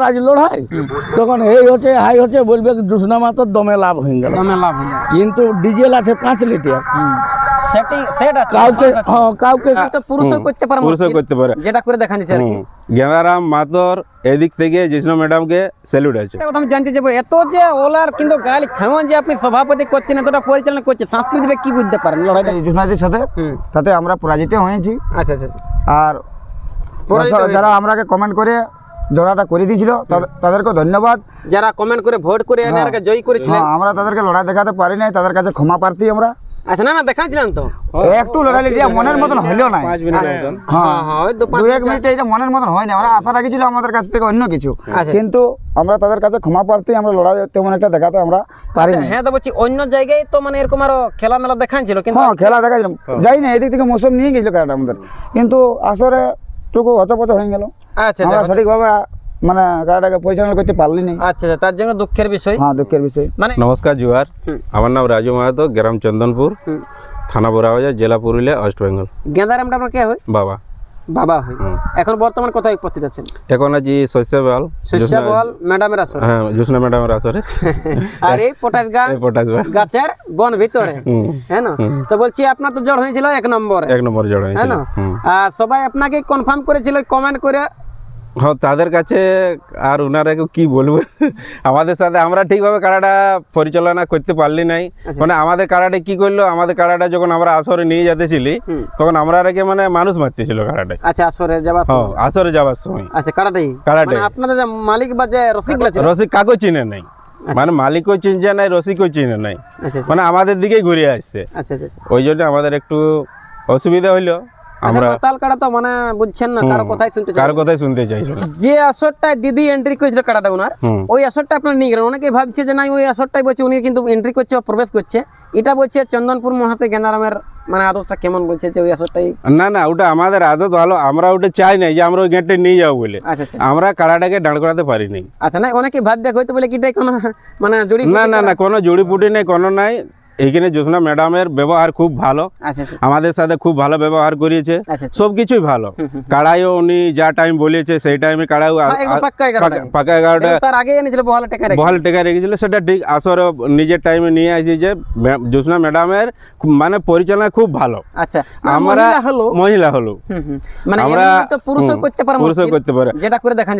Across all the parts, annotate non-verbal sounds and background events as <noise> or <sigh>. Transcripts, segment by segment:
রাজ লড়াই? তখন এই হচ্ছে হাই হচ্ছে বলবে জুসনা মাত্র দমে লাভ হয়ে গেল। দমে লাভ যাবে কিন্তু ডিজেল আছে পাঁচ লিটার। সেটিং সেট আছে কাউকে পাঁচ আছে। কাউকে পুরুষও করতে পারে পুরুষও করতে পারে। যেটা করে দেখা দিচ্ছে আর কি। গেঁদারাম মাতর এদিক থেকে জিষ্ণু ম্যাডামকে স্যালুট আছে। কথা আমি জানতে যাব এত যে ওলার কিন্তু গালি খাওয়ান যে আপনি সভাপতি করছেন এতটা পরিচালনা করছেন সাংস্কৃতিক কি বুঝতে পারেন লড়াইটা। সাথে তাতে আমরা পরাজিত হয়েছি। আচ্ছা আচ্ছা আচ্ছা। আর পরাজিত যারা আমরাকে কমেন্ট করে জোড়াটা করে দিয়েছিল। তাদেরকে ধন্যবাদ। যারা কমেন্ট করে ভোট করে এনারকে জয়ী করেছিলেন। হ্যাঁ আমরা তাদেরকে লড়াই দেখাতে পারি নাই তাদের কাছে ক্ষমা প্রার্থী আমরা। আচ্ছা না না দেখাচ্ছিলেন তো। একটু লড়াই লিডিয়া মনের মতন হলেও নাই। মিনিট হ্যাঁ হ্যাঁ হ্যাঁ দু এক মিনিট। এটা মনের মতন হয় না আমরা আশা রাখেছিল আমাদের কাছ থেকে অন্য কিছু। আচ্ছা। কিন্তু আমরা তাদের কাছে ক্ষমা প্রার্থী আমরা লড়াই তেমন একটা দেখাতে আমরা পারি আচ্ছা, না হ্যাঁ তো বলছি অন্য জায়গায় তো মানে এরকম আরও খেলা মেলা দেখাচ্ছিল কিন্তু হ্যাঁ খেলা দেখাছিলাম যাই না এদিক থেকে মৌসুম নিয়ে গেছিল খেলাটা আমাদের। কিন্তু আসরে টুকু হচপচ হয়ে গেল। আচ্ছা আমরা আচ্ছা। সঠিকভাবে মানে গাড়িটাকে পরিচালনা করতে পারলি না আচ্ছা আচ্ছা, তার জন্য দুঃখের বিষয়। হ্যাঁ দুঃখের বিষয়। মানে নমস্কার জুয়ার। আমার নাম রাজু মাহাতো গ্রাম চন্দনপুর। থানা বোরাবাজার জেলা পুরুলিয়া ওয়েস্ট বেঙ্গল। গেঁদারামটা আপনার কে হয়? বাবা। বাবা হই এখন বর্তমান কোথায় উপস্থিত আছেন? এখন আজি ম্যাডামের আসরে। হ্যাঁ জুসনা ম্যাডামের আসরে। <laughs> আর এই পটাশ গাছ পটাশ। গাছের বন ভিতরে। হ্যাঁ না? তো বলছি আপনার তো জ্বর হয়েছিল এক নম্বরে। এক নম্বর জড় হ্যাঁ হয়েছিল না আর সবাই আপনাকে কনফার্ম করেছিল কমেন্ট করে হ্যাঁ তাদের কাছে আর ওনারা কি বলব? আমাদের সাথে আমরা ঠিকভাবে কাড়াটা পরিচালনা করতে পারলি নাই। মানে আমাদের কাড়াটা কি করল? আমাদের কাড়াটা যখন আমরা আসরে নিয়ে যেতেছিলি তখন আমরা আগে মানে মানুষ মারতেছিল কাড়াটায় আচ্ছা আসরে যাবার হ্যাঁ সময়। আসরে যাওয়ার সময়। আচ্ছা কারাটাই? কাড়াটাই। মানে আপনাদের মালিক বা যে রসিক রসিক কাকও চিনে নাই। মানে মালিকও চিনছে নাই রসিকও চিনে নাই। আচ্ছা আচ্ছা। মানে আমাদের দিকেই ঘুরে আসছে। আচ্ছা আচ্ছা আচ্ছা। ওই জন্য আমাদের একটু অসুবিধা হইল। আচ্ছা আমরা মাতাল কাড়া তো মানে বুঝছেন না কারও কথাই শুনতে চাই। কার কথাই শুনতে চাইছি। যে আসরটায় দিদি এন্ট্রি করেছিল কাটাটা ওনার ওই আসরটা আপনার নিয়ে গেলেন। অনেকে ভাবছে যে না ওই আসরটাই বলছে উনি কিন্তু এন্ট্রি করছে প্রবেশ করছে। এটা বলছে চন্দনপুর মহাতে গেন্দারামের মানে আদরটা কেমন বলছে যে ওই আসরটাই? না না ওটা আমাদের আদত ভালো আমরা ওটা চাই নাই যে আমরা ওই গেটে নিয়ে যাব বলে। আচ্ছা আচ্ছা। আমরা কাড়াটাকে দাঁড় করাতে পারিনি আচ্ছা না অনেকে ভাববে হয়তো বলে কি এটাই কোনো মানে জড়ি না না না কোনো জড়িপুটি নেই কোনো নাই। এইখানে জ্যোৎস্না ম্যাডামের ব্যবহার খুব ভালো। আচ্ছা আচ্ছা। আমাদের সাথে খুব ভালো ব্যবহার করিয়েছে। আচ্ছা সব কিছুই ভালো। কাড়াইও উনি যা টাইম বলেছে সেই টাইমে কাড়াই পাকা এগারোটা বহালে টেকা রেখেছিল। সেটা ঠিক আসর নিজের টাইমে নিয়ে আসি যে জ্যোৎস্না ম্যাডামের মানে পরিচালনা খুব ভালো। আচ্ছা মানে আমরা মহিলা হলো। মানে আমরা- পুরুষও করতে পারে পুরুষও করতে পারে। যেটা করে দেখা।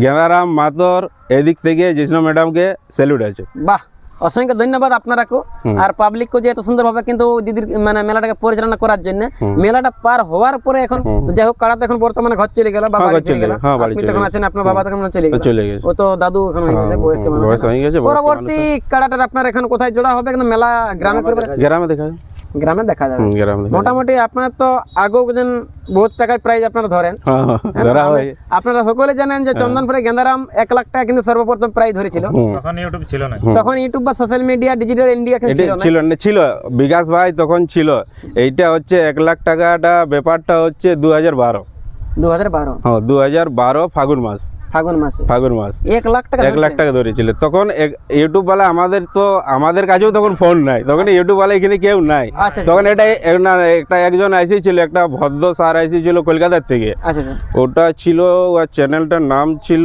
গেঁদারাম মাতর এদিক থেকে জিষ্ণু ম্যাডামকে স্যালুট আছে। বাহ অসংখ্য ধন্যবাদ আপনারাকেও। আর পাবলিককে যে এত সুন্দরভাবে কিন্তু দিদির মানে মেলাটাকে পরিচালনা করার জন্য। মেলাটা পার হওয়ার পরে এখন যাই হোক কাড়াতে এখন বর্তমানে ঘর চলে গেল বা হ্যাঁ, চলে গেল। হ্যাঁ, আপনি তখন আছেন আপনার বাবা তখন চলে গেল। গেছে। ও তো দাদু এখন হয়ে গেছে বয়স্ক মানুষ। বয়স হয়ে গেছে পরবর্তী কাড়াটার আপনার এখন কোথায় জোড়া হবে? এখন মেলা গ্রামে করবে গ্রামে দেখা যায়। গ্রামে দেখা যাবে। গ্রামে মোটামুটি আপনার তো আগেও যেন বহুত টাকায় প্রাইজ আপনারা ধরেন। হ্যাঁ, হ্যাঁ, হয় আপনারা সকলে জানেন যে চন্দনপুরে গেন্দারাম এক লাখ টাকা কিন্তু সর্বপ্রথম প্রাইজ ধরেছিল। তখন ইউটিউব ছিল না। তখন ইউটিউব বা সোশ্যাল মিডিয়া ডিজিটাল ইন্ডিয়া ছিল না? ছিল না ছিল। বিকাশ ভাই তখন ছিল। এইটা হচ্ছে এক লাখ টাকাটা ব্যাপারটা হচ্ছে দু হাজার বারো। দু হাজার বারো। হ্যাঁ দু হাজার বারো ফাগুন মাস। ফাগুন মাসে। ফাগুন মাস। এক লাখ টাকা এক লাখ টাকা ধরেছিল। তখন ইউটিউব বালা আমাদের তো আমাদের কাছেও তখন ফোন নাই। তখন ইউটিউব বালা এখানে কেউ নাই। আচ্ছা, তখন এটা একটা একজন আইসিছিল একটা ভদ্র স্যার আইসিছিল কলকাতার থেকে। আচ্ছা আচ্ছা। ওটা ছিল ওর চ্যানেলটার নাম ছিল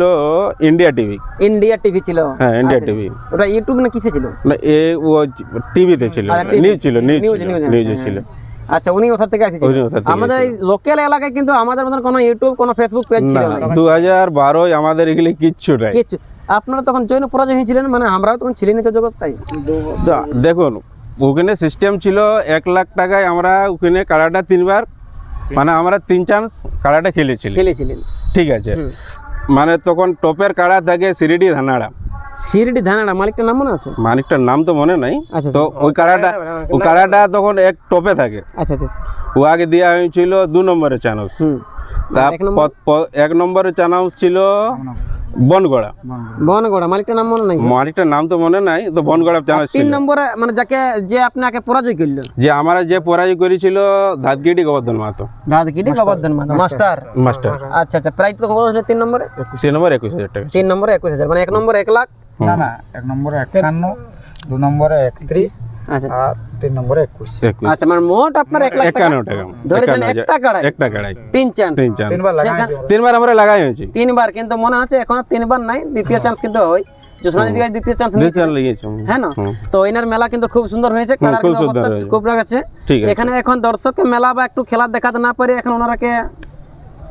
ইন্ডিয়া টিভি। ইন্ডিয়া টিভি ছিল। হ্যাঁ ইন্ডিয়া আচ্ছা, টিভি। আচ্ছা। ওটা ইউটিউব না কিসে ছিল? না এ ও টিভিতে ছিল। আচ্ছা, নিউজ ছিল নিউজ নিউজ, ছিল নিউজে আচ্ছা, উনি ওখান থেকে আসছে। উনি ওখান থেকে আমাদের লোকাল এলাকায় কিন্তু আমাদের মতন কোনো ইউটিউব কোনো ফেসবুক পেজ ছিল না। না দু হাজার বারোয় আমাদের এগুলি কিচ্ছু নাই। কিছু আপনারা তখন জৈন পরাজয় হয়েছিলেন মানে আমরাও তখন ছিলেন তো জগৎটাই দেখুন ওখানে সিস্টেম ছিল এক লাখ টাকায় আমরা ওখানে কাড়াটা তিনবার মানে আমরা তিন চান্স কাড়াটা খেলেছিলি। খেলেছিলেন। ঠিক আছে। মানে তখন টপের কাড়া থাকে সিরিডি ধানাড়া। শিরডি ধানাড়া মালিকটার নাম মনে আছে? মালিকটার নাম তো মনে নাই। আচ্ছা, তো ওই কাড়াটা ওই কাড়াটা তখন এক টপে থাকে। আচ্ছা আচ্ছা আচ্ছা। ও আগে দেওয়া হয়েছিল দু নম্বরের চানস এক নম্বর? চানস ছিল বনগড়া। বনগড়া মালিকটার নাম মনে নাই? মানিকটার নাম তো মনে নাই তো বনগড়া তিন নম্বরে মানে যাকে যে আপনাকে পরাজয় করল? যে আমরা যে পরাজয় করেছিল ধাতগিটি গোবর্ধন মাহাতো। গোবর্ধন মাস্টার। মাস্টার। আচ্ছা আচ্ছা প্রাইস তো কত তিন নম্বরে? তিন নম্বর একুশ হাজার টাকা। তিন নম্বরে একুশ হাজার মানে এক নম্বরে এক লাখ? না না এক নম্বরে একান্ন দু নম্বরে একত্রিশ। আর তিন নম্বরে একুশ। একুশ। আচ্ছা মানে মোট আপনার এক লাখ টাকা। একান্ন ধরে। একটা কাড়াই। একটা কাড়াই। তিন চান্স। তিন চান্স। তিনবার লাগাই তিনবার আমরা লাগাই হয়েছি। তিনবার কিন্তু মনে হচ্ছে এখন তিনবার নাই দ্বিতীয় চান্স কিন্তু হয় দ্বিতীয় চান্স হ্যাঁ না? তো এনার মেলা কিন্তু খুব সুন্দর হয়েছে খুব রাখছে আছে। এখানে এখন দর্শককে মেলা বা একটু খেলা দেখাতে না পারে এখন ওনারাকে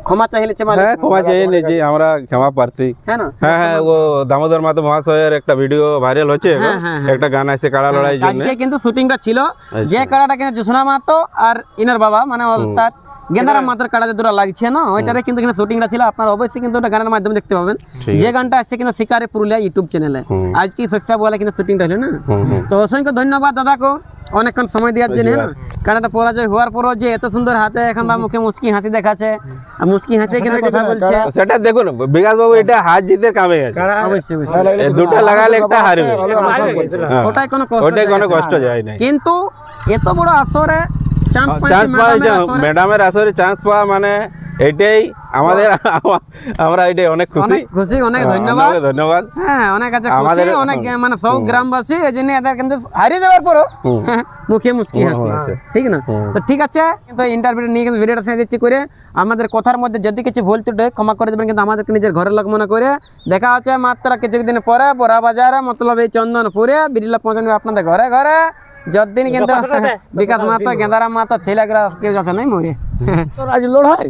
ক্ষমা চাইলেছে হ্যাঁ ক্ষমা চেয়ে যে আমরা ক্ষমা প্রার্থী। হ্যাঁ হ্যাঁ হ্যাঁ ও দামোদর মাতো মহাশয়ের একটা ভিডিও ভাইরাল হচ্ছে। হ্যাঁ, হ্যাঁ, একটা গান আছে কাড়া লড়াই আজকে কিন্তু শুটিংটা ছিল। আচ্ছা। যে কাড়াটা কিন্তু জোসনা মাতো আর ইনার বাবা মানে তার গেন্দারাম মাতার কাড়া যে দুটো লাগছে না? ওইটারে কিন্তু এখানে শুটিংটা ছিল আপনারা অবশ্যই কিন্তু ওটা গানের মাধ্যমে দেখতে পাবেন। যে গানটা আসছে কিন্তু শিকারে পুরুলিয়া ইউটিউব চ্যানেলে আজকে শস্যা বলে কিন্তু শুটিংটা হলো না। তো অসংখ্য ধন্যবাদ দাদাকে অনেকক্ষণ সময় দেওয়ার জন্য না? কারণটা পরাজয় হওয়ার পরও যে এত সুন্দর হাতে এখন বা মুখে মুচকি হাসি দেখাচ্ছে আর মুচকি হাসি এখানে কথা বলছে। সেটা দেখুন বিকাশ বাবু এটা হাত জিতের কামে আছে। অবশ্যই অবশ্যই। দুটো লাগালে একটা হারবে। ওটাই কোনো কষ্ট ওটাই কোনো কষ্ট যায় নাই। কিন্তু এত বড় আসরে চান্স পাওয়া ম্যাডামের আসরে। চান্স পাওয়া মানে এটাই আমাদের আমরা এটাই অনেক খুশি খুশি অনেক ধন্যবাদ ধন্যবাদ হ্যাঁ অনেক আছে খুশি আমাদের- অনেক মানে সব গ্রামবাসী এই জন্য এদের কিন্তু হারিয়ে যাওয়ার পরও মুখে মুচকি হাসি। ঠিক না তো ঠিক আছে কিন্তু ইন্টারভিউ নিয়ে কিন্তু ভিডিওটা শেষ দিচ্ছি করে আমাদের কথার মধ্যে যদি কিছু ভুল ত্রুটি ক্ষমা করে দেবেন কিন্তু আমাদেরকে নিজের ঘরের লোক মনে করে দেখা হচ্ছে মাত্র কিছুদিন পরে বড়া বাজারে মতলব এই চন্দনপুরে বিড়িলা পৌঁছানো আপনাদের ঘরে ঘরে যতদিন কিন্তু <laughs> বিকাশ মাতা গেঁদারাম মাতা ছেলেগুলা কেউ যাচ্ছে নাই মরে আজ লড়াই?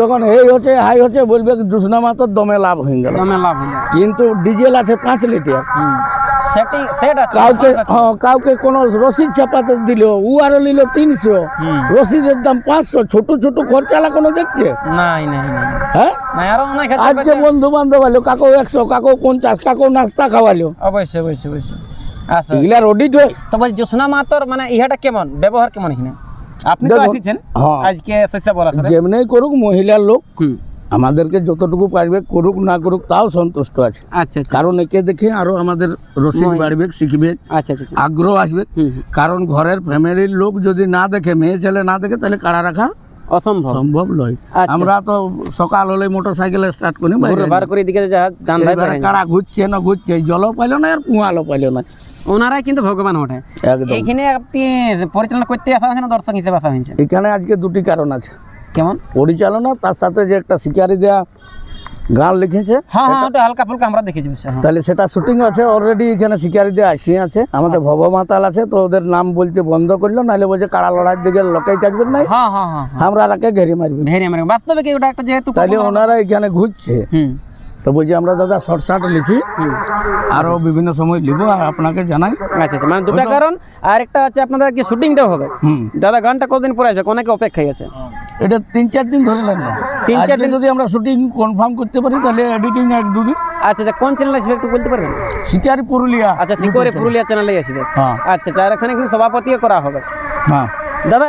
তখন এই হচ্ছে হাই হচ্ছে বলবে মাতর দমে লাভ হয়ে গেল। দমে লাভ হইল কিন্তু ডিজেল আছে পাঁচ লিটার। কাউকে হ্যাঁ, কাউকে কোনো রসিদ চাপাতে দিল উ আরও নিল তিনশো। রসিদের দাম পাঁচশো ছোট ছোট খরচালা কোনো দেখছে নাই নাই হ্যাঁ? আজকে বন্ধু বান্ধব আলো কাকো একশো কাকো পঞ্চাশ কাকো নাস্তা খাওয়ালো অবশ্যই অবশ্যই অবশ্যই। আচ্ছা। এগুলার অডিট হয় তো জোসনা মাতর মানে ইহাটা কেমন? ব্যবহার কেমন এখানে? আপনি তো আসিছেন? হ্যাঁ। আজকে বলা স্যার যেমনি করুক মহিলার লোক আমাদেরকে যতটুকু পারবে করুক না করুক তাও সন্তুষ্ট আছে। আচ্ছা আচ্ছা। কারণ একে দেখে আরও আমাদের রসিদ বাড়বে শিখবে আচ্ছা আচ্ছা। আগ্রহ আসবে। কারণ ঘরের ফ্যামিলির লোক যদি না দেখে মেয়ে ছেলে না দেখে তাহলে কারা রাখা অসম্ভব। সম্ভব নয়। আমরা তো সকাল হলে মোটর সাইকেলে স্টার্ট করি বাইরে বার করে দিকে এবারে ঘুরছে না ঘুরছে জলও পাইলো না আর কুয়ালো পাইলো না। ওনারাই কিন্তু ভগবান ওঠে। এইখানে আপনি পরিচালনা করতে আসা হয়েছে না দর্শক হিসেবে আসা হয়েছে? এখানে আজকে দুটি কারণ আছে। কেমন? পরিচালনা তার সাথে যে একটা শিকারি দেয়া গান লিখেছে হ্যাঁ হ্যাঁ ওটা হালকা ফুলকা আমরা দেখেছি হ্যাঁ। তাহলে সেটা শুটিং আছে অলরেডি এখানে শিকারি দিয়ে আসি আছে। আমাদের ভব মাতাল আছে তো ওদের নাম বলতে বন্ধ করল নাহলে বলছে কাড়া লড়াইয়ের দিকে লোকাই থাকবে না হ্যাঁ হ্যাঁ হ্যাঁ আমরা রাকে ঘেরে মারবে। ঘেরে আমার বাস্তবে কি ওটা একটা যেহেতু তাহলে ওনারা এখানে ঘুরছে। হুম। তো বলছি আমরা দাদা শর্ট শার্ট লিখি। হুম। আরও বিভিন্ন সময় লিখব আর আপনাকে জানাই। আচ্ছা আচ্ছা মানে দুটা কারণ। আর একটা আছে আপনাদের কি শুটিংটাও হবে? দাদা গানটা কতদিন পরে আসবে? অনেকে অপেক্ষায় আছে। এটা তিন চার দিন ধরে লাগবে। তিন চার আজকে যদি আমরা শুটিং কনফার্ম করতে পারি তাহলে এডিটিং এক দুদিন আচ্ছা আচ্ছা কোন চ্যানেল আসবে একটু বলতে পারবেন? শিকারি পুরুলিয়া। আচ্ছা ঠিক করে পুরুলিয়া চ্যানেলে আসবে। হ্যাঁ। আচ্ছা আচ্ছা আর এখানে কিন্তু সভাপতিও করা হবে। হ্যাঁ। দাদা